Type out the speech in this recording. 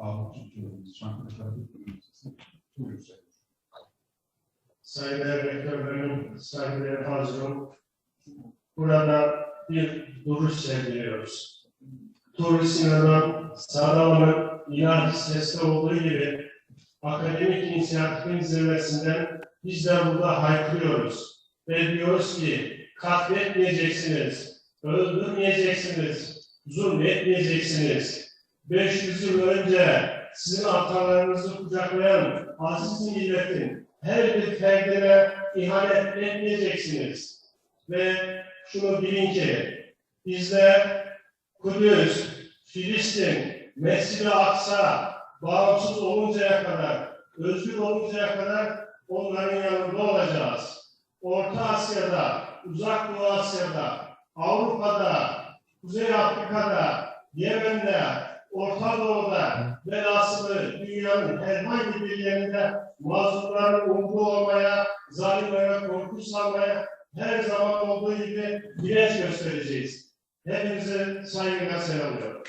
Ağır tutuyoruz. Buyurun Sayın. Saygıdeğer rektörlerim, saygıdeğer hazırım. Burada bir duruş sergiliyoruz. Turist inanan, sağlamanın ilah sesli olduğu gibi akademik inisiyatifin zirvesinden biz de burada haykırıyoruz. Ve diyoruz ki katletmeyeceksiniz, öldürmeyeceksiniz, zulmetmeyeceksiniz. 500 yıl önce sizin atalarınızı kucaklayan aziz milletin her bir ferdine ihanet etmeyeceksiniz. Ve şunu bilin ki bizler Kudüs, Filistin, Mescid-i Aksa bağımsız oluncaya kadar, özgür oluncaya kadar onların yanında olacağız. Orta Asya'da, Uzak Doğu Asya'da, Avrupa'da, Kuzey Afrika'da, Yemen'de, Orta Doğu'da velhasılı dünyanın herhangi bir yerinde mazlumların umdu olmaya, zalimlere korku salmaya her zaman olduğu gibi direnç göstereceğiz. Hepinizi saygıyla selamlıyorum.